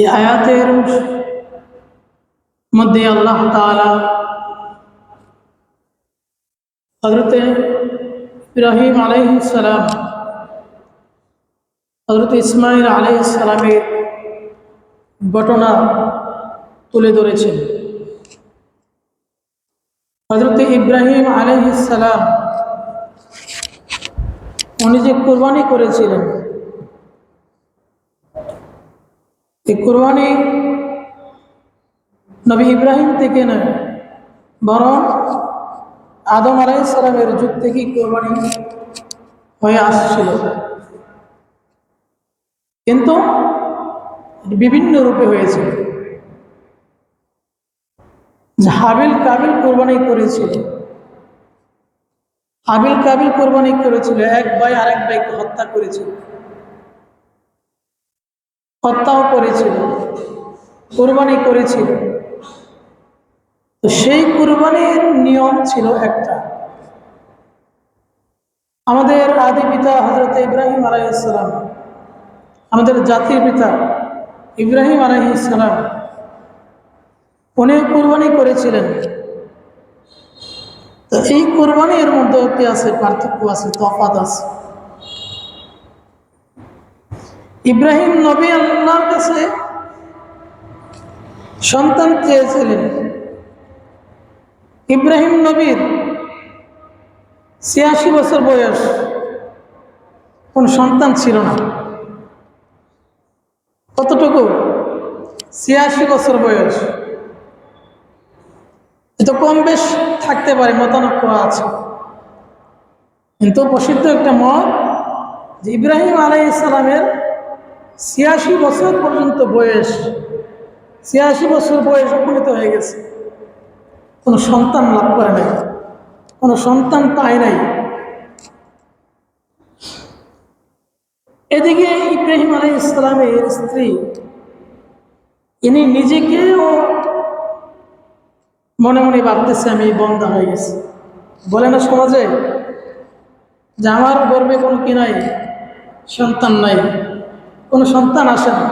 এই আয়াতের মধ্যে আল্লাহ তাআলা হজরত ইব্রাহিম আলাইহিসসালাম হজরত ইসমাইল আলাইহিসসালামের ঘটনা তুলে ধরেছেন। হজরত ইব্রাহিম আলাইহিসসালাম উনি যে কোরবানি করেছিলেন এই কোরবানি নবী ইব্রাহিম থেকে নয় বরং আদম আলাইসালামের যুগ থেকেই কোরবানি হয়ে আসছিল। কিন্তু বিভিন্ন রূপে হয়েছিল যে হাবিল কাবিল কোরবানি করেছিল। হাবিল কাবিল কোরবানি করেছিল, এক ভাই আরেক ভাইকে হত্যা করেছিল। হত্যাও করেছিল, কোরবানি করেছিল। তো সেই কোরবানির নিয়ম ছিল একটা। আমাদের আদি পিতা হজরত ইব্রাহিম আলাইসালাম আমাদের জাতির পিতা ইব্রাহিম আলাইসালাম অনেক কোরবানি করেছিলেন। তো এই কোরবানির মধ্যে আছে পার্থক্য আছে তফাত আছে। ইব্রাহিম নবী আল্লাহর কাছে সন্তান চেয়েছিলেন। ইব্রাহিম নবীর ছিয়াশি বছর বয়স কোন সন্তান ছিল না। কতটুকু? ছিয়াশি বছর বয়স। এত কম বেশ থাকতে পারে, মতানক্য আছে। কিন্তু প্রসিদ্ধ একটা মত যে ইব্রাহিম আলাই ইসলামের ছিয়াশি বছর পর্যন্ত বয়স, ছিয়াশি বছর বয়স উপনীত হয়ে গেছে। কোনো সন্তান লাভ করে নাই, কোনো সন্তান পায় নাই। এদিকে ইব্রাহিম আলী ইসলামের স্ত্রী, ইনি নিজেকেও মনে মনে ভাবতেছে, আমি বন্ধা হয়ে গেছি। বলে না সমাজে যে আমার গর্বে কোনো কি নাই, সন্তান নাই। কোনো সন্তান আসে না।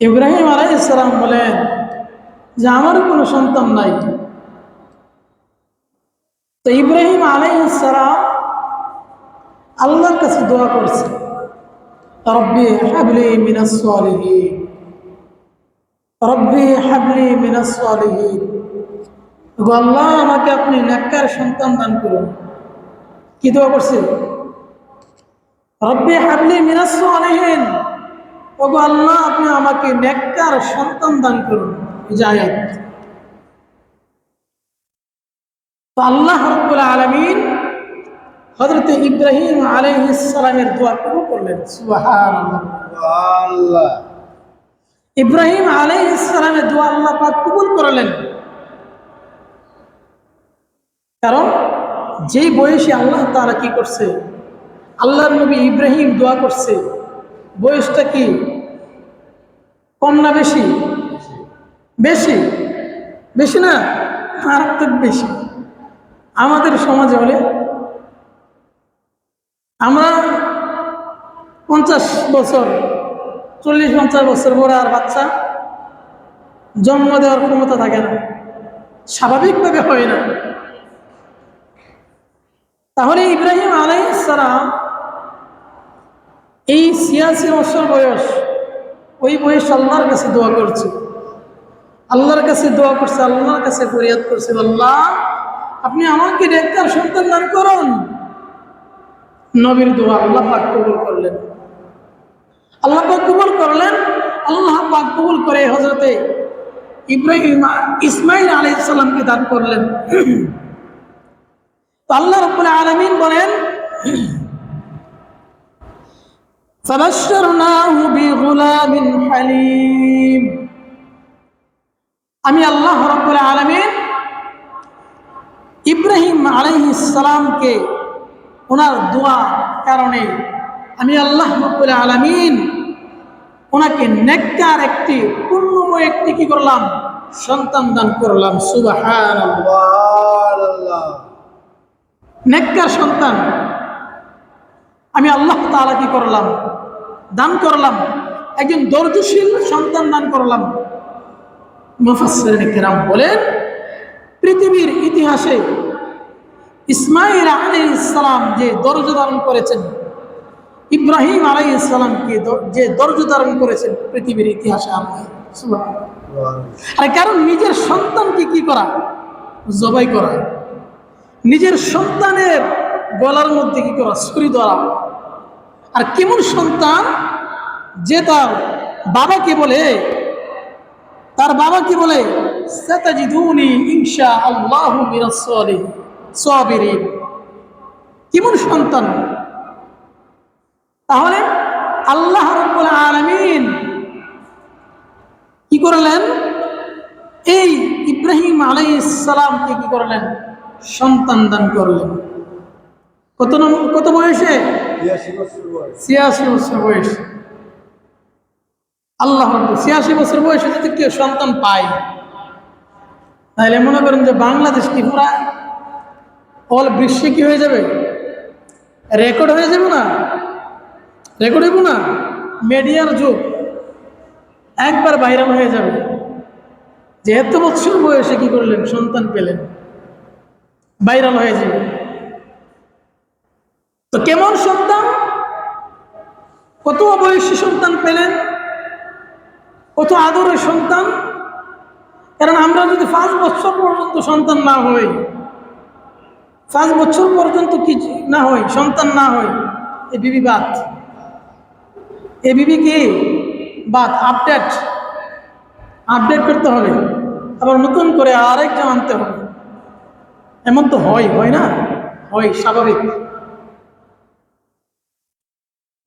ইব্রাহিম আলাই ইসলাম বলেন যে, আমার কোনো সন্তান নাই। তো ইব্রাহিম আলাই ইসলাম আল্লাহর কাছে দোয়া করছে, রব্বি হাবলি মিনাস সালিহিন, রব্বি হাবলি মিনাস সালিহিন। গো আল্লাহ, আমাকে আপনি নেককার সন্তান দান করুন। কি দোয়া করছে? রব্বি হাবলি মিনাস ওগো আল্লাহ আপনি আমাকে নেককার সন্তান দান করুন। জায়াত তো আল্লাহ রব্বুল আলমিন হজরত ইব্রাহিম আলাইহিসসালামের দোয়া কবুল করলেন। ইব্রাহিম আলাইহিসসালামের দোয়া আল্লাহ পাক কবুল করলেন। কারণ যেই বয়সে আল্লাহ তারা কি করছে? আল্লাহর নবী ইব্রাহিম দোয়া করছে, বয়সটা কি? কম না বেশি? বেশি? বেশি না? মারাত্মক বেশি। আমাদের সমাজে হলে আমরা পঞ্চাশ বছর, চল্লিশ, পঞ্চাশ বছর বড় আর বাচ্চা, জন্ম দেওয়ার ক্ষমতা থাকে না। স্বাভাবিকভাবে হয় না। তাহলে ইব্রাহিম আলাইসালাম এই ছিয়াশি বছর বয়স, ওই বয়স আল্লাহর কাছে দোয়া করছে। আল্লাহর কাছে দোয়া করছে, আল্লাহর কাছে ফরিয়াদ করছে, আল্লাহ, আপনি আমাকে ডাক্তার সন্তান দান করুন। নবীর দোয়া আল্লাহ পাক কবুল করলেন। আল্লাহ পাক কবুল করলেন, আল্লাহ পাক কবুল করে হজরতে ইব্রাহিম, ইসমাইল আলী ইসলামকে দান করলেন। তো আল্লাহ রবুল্লাহ আলমিন বলেন আমি আল্লাহ রব্বুল আলামিন ইব্রাহিম আলাইহিস সালামকে ওনার দোয়া কারণে আমি আল্লাহ রব্বুল আলামিন ওনাকে নেককার একটি পূর্ণময় একটি কি করলাম? সন্তান দান করলাম। আল্লাহ নেককার সন্তান। আমি আল্লাহ তাআলা কি করলাম? দান করলাম। একজন দর্জশীল সন্তান দান করলাম। মুফাসসিরিন কেরাম বলেন, পৃথিবীর ইতিহাসে ইসমাইল আলাইহিস সালাম যে দর্জ ধারণ করেছেন, ইব্রাহিম আলাইহিস সালামকে দ- যে দর্জ ধারণ করেছেন পৃথিবীর ইতিহাসে আর কারণ নিজের সন্তানকে কি করা? জবাই করা। নিজের সন্তানের গলার মধ্যে কি করা? ছুরি ধরা। আর কেমন সন্তান যে তার বাবা বাবাকে বলে, তার বাবা কি বলে ইনশা আল্লাহু কেমন সন্তান? তাহলে আল্লাহ রাব্বুল আলামিন কি করলেন? এই ইব্রাহিম আলাইহিস সালামকে কি করলেন? সন্তান দান করলেন। কত কত বয়সে? ছিয়াশি বছর বয়স। ছিয়াশি বছর বয়স। আল্লাহ ছিয়াশি বছর বয়সে যদি কেউ সন্তান পায় তাহলে মনে করেন যে বাংলাদেশ কি পুরা অল বিশ্বে কি হয়ে যাবে? রেকর্ড হয়ে যাবে না? রেকর্ড হইব না? মিডিয়ার যুগ। একবার ভাইরাল হয়ে যাবে। যে এত বছর বয়সে কি করলেন? সন্তান পেলেন। ভাইরাল হয়ে যাবে। তো কেমন সন্তান? কত বয়সী সন্তান পেলেন? কত আদরের সন্তান? কারণ আমরা যদি পাঁচ বছর পর্যন্ত সন্তান না হই, পাঁচ বছর পর্যন্ত কি না হয় সন্তান না হয় এ বিবি বাদ। এ বিবি কি? বাদ, আপডেট। আপডেট করতে হবে। আবার নতুন করে আরেকজন আনতে হবে। এমন তো হয় হয় না? হয়, স্বাভাবিক।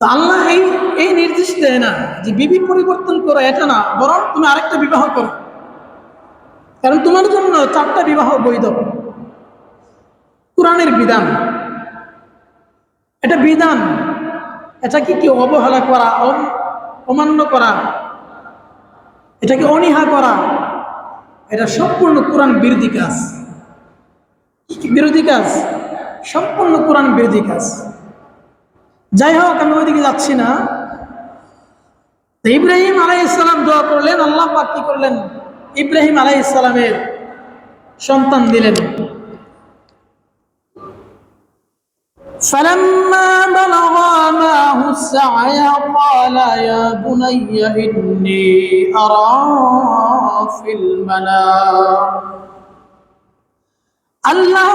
আল্লাহ এই এই নির্দেশ দেয় না যে বিবি পরিবর্তন করো, এটা না। বরং তুমি আরেকটা বিবাহ করো। কারণ তোমার জন্য চারটা বিবাহ বৈধ। কোরআনের বিধান। এটা বিধান। এটাকে কি কি অবহেলা করা, অম- অমান্য করা, এটাকে অনীহা করা, এটা সম্পূর্ণ কোরআন বিরোধী কাজ। বিরোধী কাজ? সম্পূর্ণ কোরআন বিরোধী কাজ। যাই হোক আমি ওইদিকে যাচ্ছি না তো ইব্রাহিম আলাই ইসলাম দোয়া করলেন আল্লাহ পাক কি করলেন ইব্রাহিম আলাই ইসলামের সন্তান দিলেন فلما بلغا معه السعي قال يا بني إني أرى في المنام আল্লাহ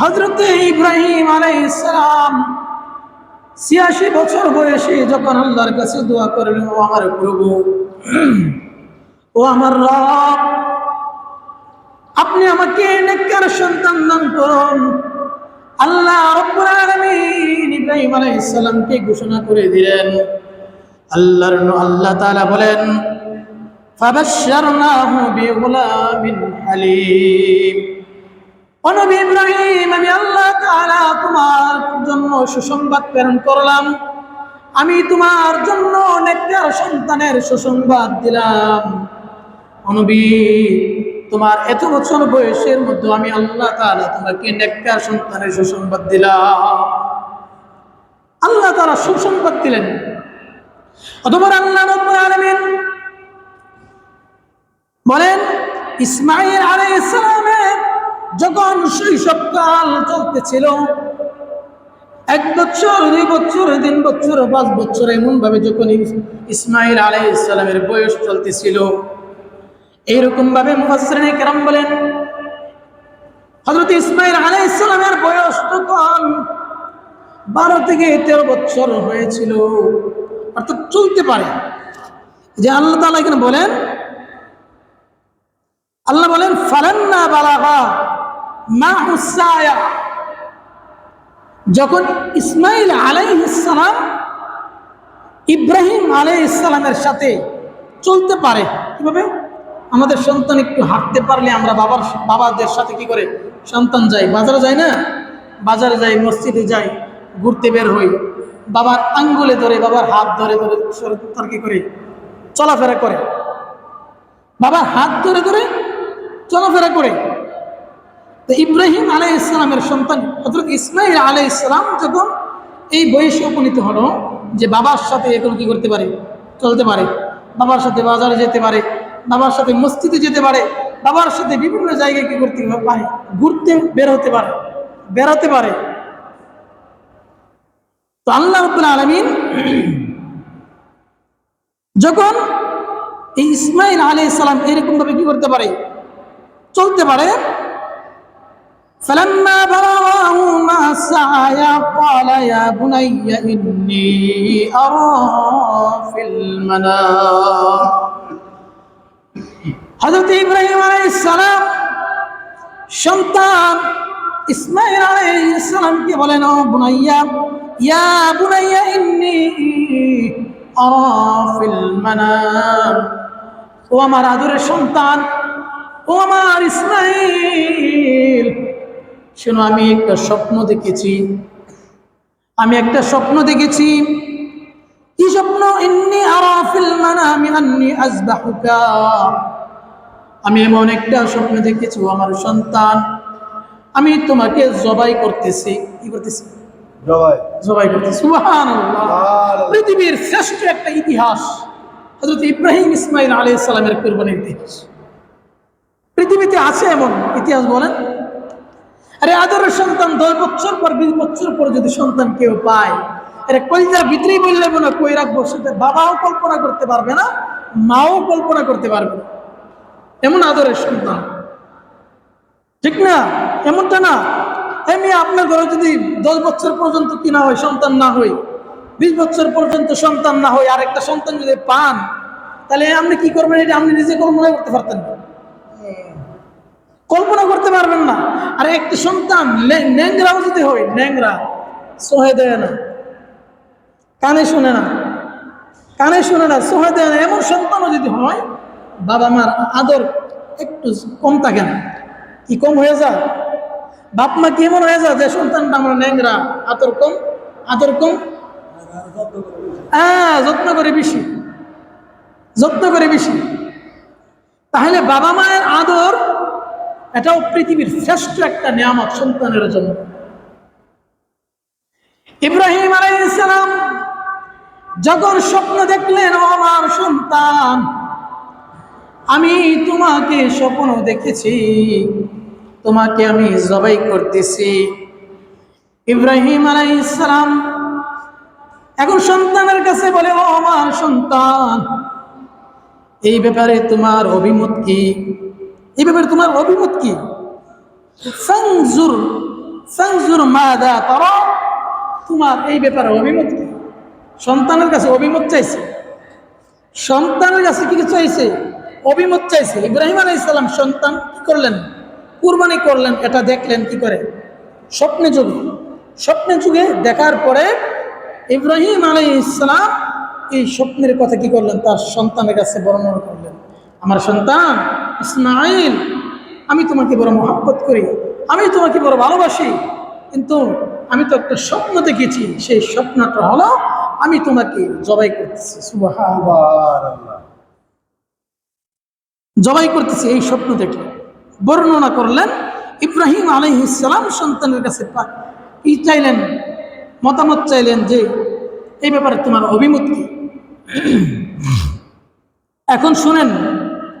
হজরত ইব্রাহিম আলাইসালাম ছিয়াশি বছর বয়সে যখন আল্লাহর কাছে দোয়া করেন ও আমার প্রভু, ও আমার রব, আপনি আমাকে নেককার সন্তান দান করুন। আল্লাহ রব্বুল আলামিন ইব্রাহিম ঘোষণা করে দিলেন। আল্লাহর আল্লাহ তাআলা বলেন, ফাবাশশারনাহু বিগুলামিন হালিম। ও নবী ইব্রাহিম, আমি আল্লাহ তাআলা তোমার জন্য সুসংবাদ প্রেরণ করলাম। আমি তোমার জন্য নেককার সন্তানের সুসংবাদ দিলাম। ও নবী, তোমার এত বছর বয়সের মধ্যে আমি আল্লাহ তাআলা তোমাকে নেককার সন্তানের সুসংবাদ দিলাম। আল্লাহ তাআলা সুসংবাদ দিলেন। অতঃপর আল্লাহ রাব্বুল আলামিন বলেন ইসমাইল আলাইহিস সালামের যখন শৈশবকাল চলতেছিল, এক বছর, দুই বছর, তিন বছর, পাঁচ বছর এমন ভাবে যখন ইসমাইল আলাইহিস সালামের বয়স চলতেছিল এইরকম ভাবে মুফাসসিরিনে কেরাম বলেন, হযরত ইসমাইল আলাইহিস সালামের বয়স তখন বারো থেকে তেরো বছর হয়েছিল। অর্থাৎ চলতে পারে। যে আল্লাহ তাআলা এখানে বলেন, আল্লাহ বলেন, ফালান্না বালাগা মা হুসায়া যখন ইসমাইল সালাম ইব্রাহিম আলাইহিস সালামের সাথে চলতে পারে, কীভাবে? আমাদের সন্তান একটু হাঁটতে পারলে আমরা বাবার, বাবাদের সাথে কি করে? সন্তান যাই। বাজারে যাই না? বাজারে যাই, মসজিদে যাই, ঘুরতে বের হই। বাবার আঙ্গুলে ধরে, বাবার হাত ধরে ধরে তার কি করে? চলাফেরা করে। বাবার হাত ধরে ধরে চলাফেরা করে। তো ইব্রাহিম আলাই ইসলামের সন্তান হজরত ইসমাইল আলাই ইসলাম যখন এই বয়সে উপনীত হলো যে বাবার সাথে এখন কি করতে পারে? চলতে পারে। বাবার সাথে বাজারে যেতে পারে, বাবার সাথে মসজিদে যেতে পারে, বাবার সাথে বিভিন্ন জায়গায় কি করতে পারে? ঘুরতে বের হতে পারে, বেড়াতে পারে। তো আল্লাহ রব্বুল আলমিন যখন এই ইসমাইল আলী ইসলাম এরকম ভাবে কি করতে পারে? চলতে পারে فلما بلغه ما السعي قال يا بني إني أرى في المنام হজরত ইব্রাহিম আলাইসালাম সন্তান ইসমাইল আলাইসালামকে বলেন ও বুনাইয়া ইয়া বুনাইয়া ইন্নি আফিল মানাম ও আমার আদরের সন্তান ও আমার ইসমাইল শোনো আমি একটা স্বপ্ন দেখেছি। আমি একটা স্বপ্ন দেখেছি। কি স্বপ্ন? ইন্নি আরাফিল মানামি আন্নি আজবাহুকা আমি এমন একটা স্বপ্ন দেখেছি ও আমার সন্তান আমি তোমাকে জবাই করতেছি। কি করতেছি? জবাই। জবাই করতেছি। পৃথিবীর শ্রেষ্ঠ একটা ইতিহাস হযরত ইব্রাহিম ইসমাইল আলাইহিস সালামের কুরবানির ইতিহাস। পৃথিবীতে আছে এমন ইতিহাস বলেন? আরে আদরের সন্তান, দশ বছর পর, বিশ বছর পর যদি সন্তান কেউ পায়, আরে কলজার ভিতরেই বললে না কই রাখব? সেটা বাবাও কল্পনা করতে পারবে না, মাও কল্পনা করতে পারবে এমন আদরের সন্তান। ঠিক না? এমনটা না? এমনি আপনার ঘরে যদি দশ বছর পর্যন্ত কি না হয়, সন্তান না হয়, বিশ বছর পর্যন্ত সন্তান না হয় আর একটা সন্তান যদি পান, তাহলে আপনি কি করবেন? এটা আপনি নিজে কল্পনা করতে পারতেন না। কল্পনা করতে পারবেন না। আর একটি সন্তান ন্যাংরাও যদি হয় ন্যাংরা সহে দেয় না। কানে শুনে না। কানে শুনে না সহে দেয় না। এমন সন্তানও যদি হয়, বাবা মার আদর একটু কম থাকে না। কি কম হয়ে যায়? বাপ মা কি এমন হয়ে যায় যে সন্তানটা আমার ন্যাংরা, আদর কম আদর কম? হ্যাঁ যত্ন করে বেশি। যত্ন করে বেশি। তাহলে বাবা মায়ের আদর এটাও পৃথিবীর শ্রেষ্ঠ একটা নিয়ামত সন্তানের জন্য। ইব্রাহিম আলাইসালাম যখন স্বপ্ন দেখলেন আমার সন্তান, আমি তোমাকে স্বপ্ন দেখেছি, তোমাকে আমি জবাই করতেছি। ইব্রাহিম আলাইসালাম এখন সন্তানের কাছে বলে, ও আমার সন্তান, এই ব্যাপারে তোমার অভিমত কি? এই ব্যাপারে তোমার অভিমত কি? তোমার এই ব্যাপারে অভিমত কি? সন্তানের কাছে অভিমত চাইছে? সন্তানের কাছে কি চাইছে? অভিমত চাইছে। ইব্রাহিম আলাই ইসলাম সন্তান কি করলেন? কুরবানি করলেন, এটা দেখলেন কি করে? স্বপ্নে যুগে। স্বপ্নে যুগে দেখার পরে ইব্রাহিম আলাই ইসলাম এই স্বপ্নের কথা কি করলেন? তার সন্তানের কাছে বর্ণনা করলেন। আমার সন্তান ইসমাইল আমি তোমাকে বড় মহাব্বত করি, আমি তোমাকে বড় ভালোবাসি, কিন্তু আমি তো একটা স্বপ্ন দেখেছি, সেই স্বপ্নটা হলো আমি তোমাকে জবাই করতেছি জবাই করতেছি এই স্বপ্ন দেখে। বর্ণনা করলেন ইব্রাহিম আলাইহিসালাম সন্তানের কাছে কি চাইলেন? মতামত চাইলেন যে, এই ব্যাপারে তোমার অভিমত কি? এখন শুনেন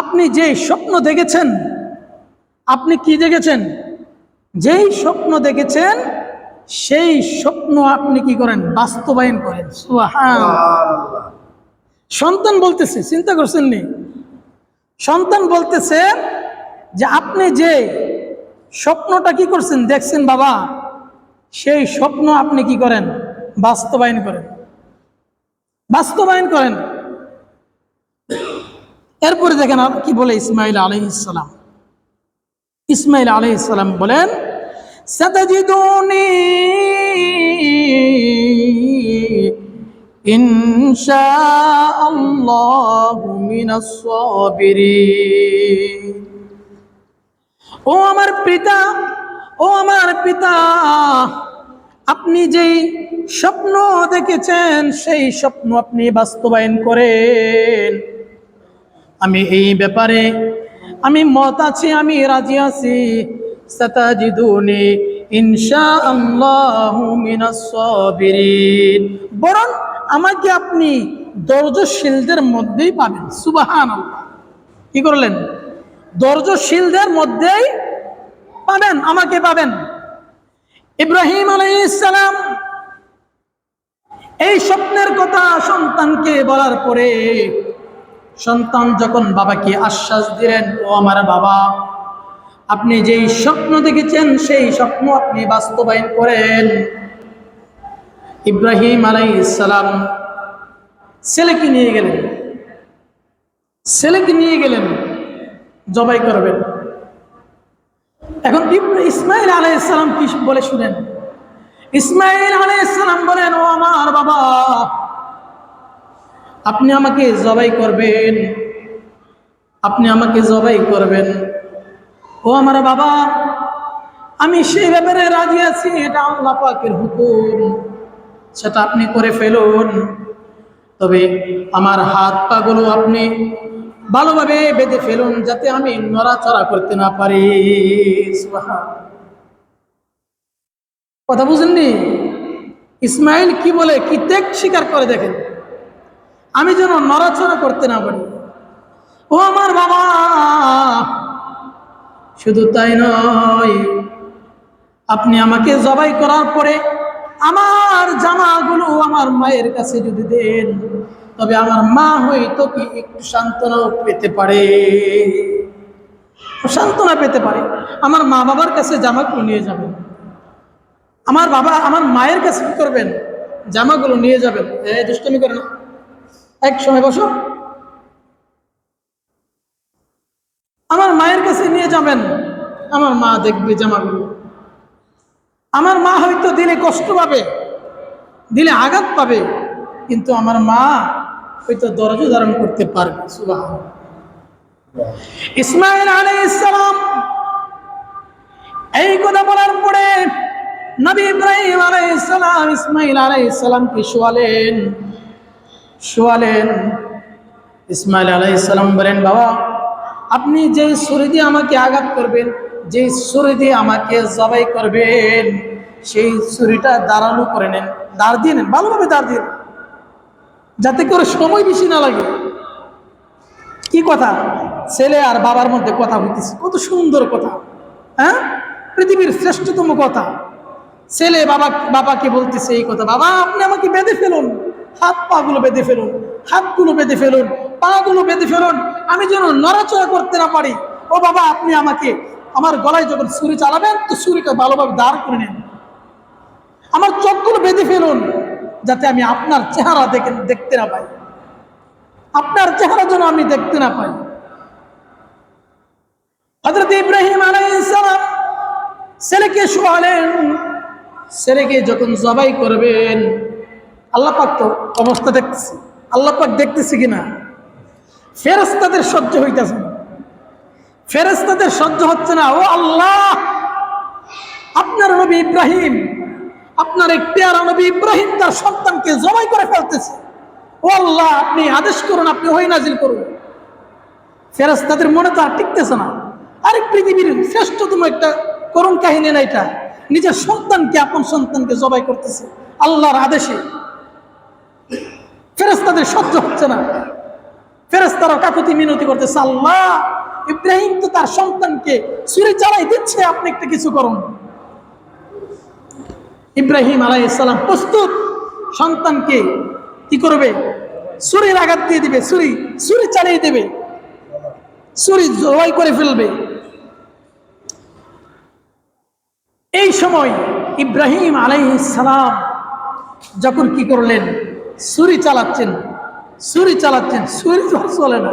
আপনি যে স্বপ্ন দেখেছেন, আপনি কি দেখেছেন? যেই স্বপ্ন দেখেছেন, সেই স্বপ্ন আপনি কি করেন? বাস্তবায়ন করেন। সন্তান বলতেছে, চিন্তা করছেন নি? সন্তান বলতেছে যে আপনি যে স্বপ্নটা কি করছেন, দেখছেন বাবা, সেই স্বপ্ন আপনি কি করেন? বাস্তবায়ন করেন। বাস্তবায়ন করেন। এরপরে দেখেন কি বলে ইসমাইল আলহ ইসলাম ইসমাইল আলহ ইসলাম বলেন ও আমার পিতা, ও আমার পিতা, আপনি যেই স্বপ্ন দেখেছেন, সেই স্বপ্ন আপনি বাস্তবায়ন করেন। আমি এই ব্যাপারে আমি মত আছি, আমি রাজি আছি। সাতাজিদুনি ইনশা আল্লাহু মিনাস সাবিরিন। বরং আমাকে আপনি দর্জশীলদের মধ্যেই পাবেন। সুবহানাল্লাহ। কি করলেন? দর্জশীলদের মধ্যেই পাবেন, আমাকে পাবেন। ইব্রাহিম আলাইসালাম এই স্বপ্নের কথা সন্তানকে বলার পরে সন্তান যখন বাবাকে আশ্বাস দিলেন, ও আমার বাবা, আপনি যেই স্বপ্ন দেখেছেন, সেই স্বপ্ন আপনি বাস্তবায়ন করেন। ইব্রাহিম আলাইসালাম ছেলেকে নিয়ে গেলেন। ছেলেকে নিয়ে গেলেন, জবাই করবেন। এখন ইসমাইল আলাইসালাম কি বলে শুনেন? ইসমাইল আলাইসালাম বলেন, ও আমার বাবা আপনি আমাকে জবাই করবেন। আপনি আমাকে জবাই করবেন। ও আমার বাবা, আমি সেই ব্যাপারে রাজি আছি, এটা আল্লাহ পাকের হুকুম। সেটা আপনি করে ফেলুন। তবে আমার হাত পাগুলো আপনি ভালোভাবে বেঁধে ফেলুন, যাতে আমি নড়াচড়া করতে না পারি। কথা বুঝেননি? ইসমাইল কি বলে, কি ত্যাগ স্বীকার করে দেখেন? আমি যেন নড়াচড়া করতে না পারি। ও আমার বাবা, শুধু তাই নয়, আপনি আমাকে জবাই করার পরে আমার জামাগুলো আমার মায়ের কাছে যদি দেন, তবে আমার মা হয়তো কি একটু সান্ত্বনাও পেতে পারে। সান্ত্বনা পেতে পারে। আমার মা বাবার কাছে জামাগুলো নিয়ে যাবেন। আমার বাবা আমার মায়ের কাছে কি করবেন? জামাগুলো নিয়ে যাবেন। এই দুষ্টমি করে না। এক সময় বসো। আমার মায়ের কাছে নিয়ে যাবেন। আমার মা দেখবে জামাগুলো। আমার মা হয়তো দিলে কষ্ট পাবে, দিলে আঘাত পাবে, কিন্তু আমার মা হয়তো দরজ ধারণ করতে পারবে সুবাহ ইসমাইল আলাইসালাম এই কথা বলার পরে নবী ইব্রাহিম আলাইসালাম ইসমাইল আলাইসালামকে শোয়ালেন। শোয়ালেন। ইসমাইল আলাইসালাম বলেন, বাবা, আপনি যে ছুরি দিয়ে আমাকে আঘাত করবেন যে ছুরি দিয়ে আমাকে জবাই করবেন, সেই ছুরিটা দাঁড়ানো করে নেন, দাঁড় দিয়ে নেন, ভালোভাবে দাঁড় দিয়ে যাতে করে সময় বেশি না লাগে। কি কথা? ছেলে আর বাবার মধ্যে কথা হইতেছে, কত সুন্দর কথা হ্যাঁ? পৃথিবীর শ্রেষ্ঠতম কথা। ছেলে বাবা, বাবাকে বলতেছে এই কথা, বাবা, আপনি আমাকে বেঁধে ফেলুন। হাত পা গুলো বেঁধে ফেলুন, হাতগুলো বেঁধে ফেলুন পা গুলো বেঁধে ফেলুন। আমি যেন নড়াচড়া করতে না পারি। ও বাবা, আপনি আমাকে আমার গলায় যখন ছুরি চালাবেন, তো ছুরিটা ভালোভাবে দাঁড় করে নেন। আমার চোখগুলো বেঁধে ফেলুন, যাতে আমি আপনার চেহারা দেখে দেখতে না পাই। আপনার চেহারা যেন আমি দেখতে না পাই। হজরত ইব্রাহিম আলাইসালাম ছেলেকে শোয়ালেন। ছেলেকে যখন জবাই করবেন আল্লাহ পাক তো অবস্থা দেখতেছি। আল্লাহ পাক দেখতেছে কিনা? ফেরেস্তাদের সহ্য হইতেছে না। ফেরেস্তাদের সহ্য হচ্ছে না, ও আল্লাহ, আপনার নবী ইব্রাহিম, আপনার এক পেয়ারা নবী ইব্রাহিম তার সন্তানকে জবাই করে ফেলতেছে। ও আল্লাহ, আপনি আদেশ করুন, আপনি হই নাজিল করুন। ফেরেস্তাদের মনে তো আর টিকতেছে না। আরেক পৃথিবীর শ্রেষ্ঠতম একটা করুণ কাহিনী না এটা? নিজের সন্তানকে, আপন সন্তানকে জবাই করতেছে আল্লাহর আদেশে। ফেরেস্তাদের সহ্য হচ্ছে না। ফেরেস্তারা কাকুতি মিনতি করতেছে, আল্লাহ, ইব্রাহিম তো তার সন্তানকে ছুরি চালাই দিচ্ছে, আপনি একটা কিছু করুন। ইব্রাহিম আলাইসালাম প্রস্তুত, সন্তানকে কি করবে? ছুরির আঘাত দিয়ে দিবে, ছুরি ছুরি চালিয়ে দেবে, ছুরি জবাই করে ফেলবে। এই সময় ইব্রাহিম আলাইসালাম যখন কি করলেন? ছুরি চালাচ্ছেন ছুরি চালাচ্ছেন, ছুরি তো আর চলে না।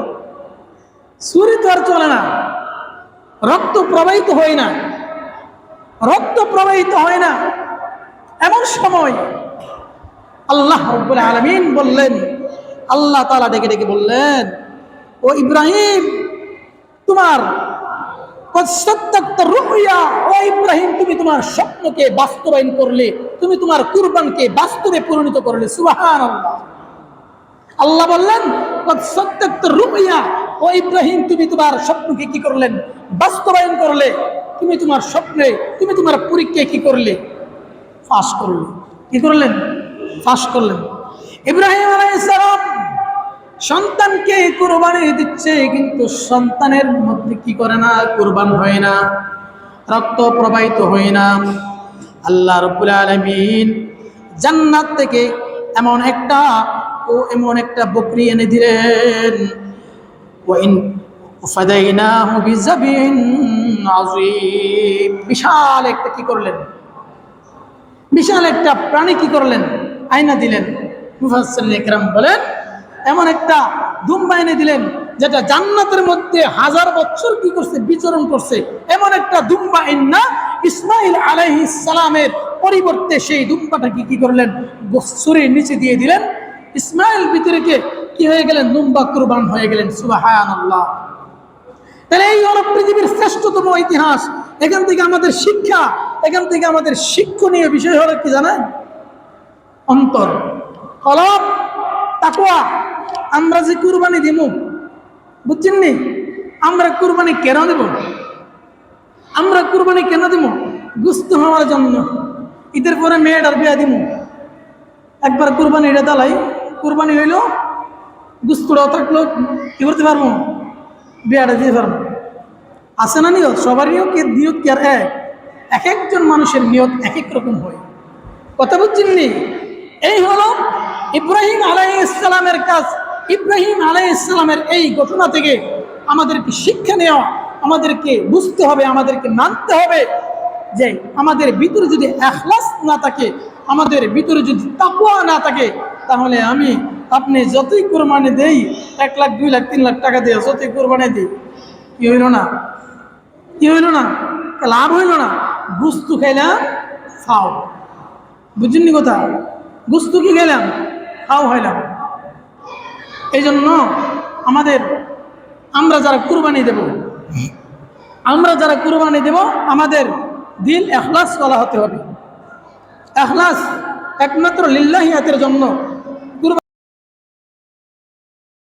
ছুরি তো আর চলে না। রক্ত প্রবাহিত হয় না। রক্ত প্রবাহিত হয় না। এমন সময় আল্লাহ রব্বুল আলমিন বললেন, আল্লাহ তালা ডেকে ডেকে বললেন, ও ইব্রাহিম, তোমার ও ইব্রাহিম, তুমি তোমার স্বপ্নকে বাস্তবায়ন করলে, তুমি তোমার বাস্তবে পরিণত করলে। আল্লাহ তুমি তোমার স্বপ্নকে কি করলেন? বাস্তবায়ন করলে। তুমি তোমার স্বপ্নে, তুমি তোমার পরীক্ষায় কি করলে? ফাঁস করলে। কি করলেন? ফাঁস করলেন। ইব্রাহিম আলাইসালাম সন্তানকে কোরবানি দিচ্ছে, কিন্তু সন্তানের মধ্যে কি করে না? কোরবান হয় না, রক্ত প্রবাহিত হয় না। আল্লাহ রব্বুল আলমিন জান্নাত থেকে এমন একটা ও এমন একটা বকরি এনে দিলেন বিশাল একটা কি করলেন? বিশাল একটা প্রাণী কি করলেন? আয়না দিলেন। ইকরাম বলেন এমন একটা দুম্বা এনে দিলেন, যেটা জান্নাতের মধ্যে হাজার বছর কি করছে, বিচরণ করছে। এমন একটা দুম্বা এন্না ইসমাইল আলাইহিস সালামের পরিবর্তে সেই দুম্বাটাকে কি করলেন বছরের নিচে দিয়ে দিলেন। ইসমাইল ভিতরেকে কি হয়ে গেলেন দুম্বা কুরবান হয়ে গেলেন আল্লাহ তাহলে এই হলো পৃথিবীর শ্রেষ্ঠতম ইতিহাস। এখান থেকে আমাদের শিক্ষা, এখান থেকে আমাদের শিক্ষণীয় বিষয় হলো কি জানেন? অন্তর। কলব তাকুয়া আমরা যে কুরবানি দিব বুঝছেন নি? আমরা কুরবানি কেন দেব? আমরা কুরবানি কেন দিব? গুস্ত হওয়ার জন্য। ঈদের পরে মেয়েটার বিয়া দিব একবার কুরবানি এটা দালাই। কুরবানি হইল গুস্তটাও থাকল, কি করতে পারব? বিয়াটা দিতে পারব। আছে না নিয়ত? সবার নিয়ত কি? নিয়ত কি আর এক? এক একজন মানুষের নিয়ত এক এক রকম হয়। কথা বুঝছেন নি? এই হলো ইব্রাহিম আলাই ইসলামের কাজ। ইব্রাহিম আলাই ইসলামের এই ঘটনা থেকে আমাদেরকে শিক্ষা নেওয়া, আমাদেরকে বুঝতে হবে, আমাদেরকে মানতে হবে যে আমাদের ভিতরে যদি এখলাস না থাকে, আমাদের ভিতরে যদি তাকুয়া না থাকে, তাহলে আমি আপনি যতই কোরবানি দেই, এক লাখ, দুই লাখ, তিন লাখ টাকা দিয়ে যতই কোরবানি দিই, কি হইল না? কি হইল না? লাভ হইল না? গুস্তু খাইলাম খাও বুঝছেন কথা? গুস্তু কি খেলাম খাও হইলাম এই জন্য আমাদের আমরা যারা কুরবানি দেব, আমরা যারা কুরবানি দেব, আমাদের দিল এখলাস করা হতে হবে। এখলাস একমাত্র লিল্লাহিয়াতের জন্য।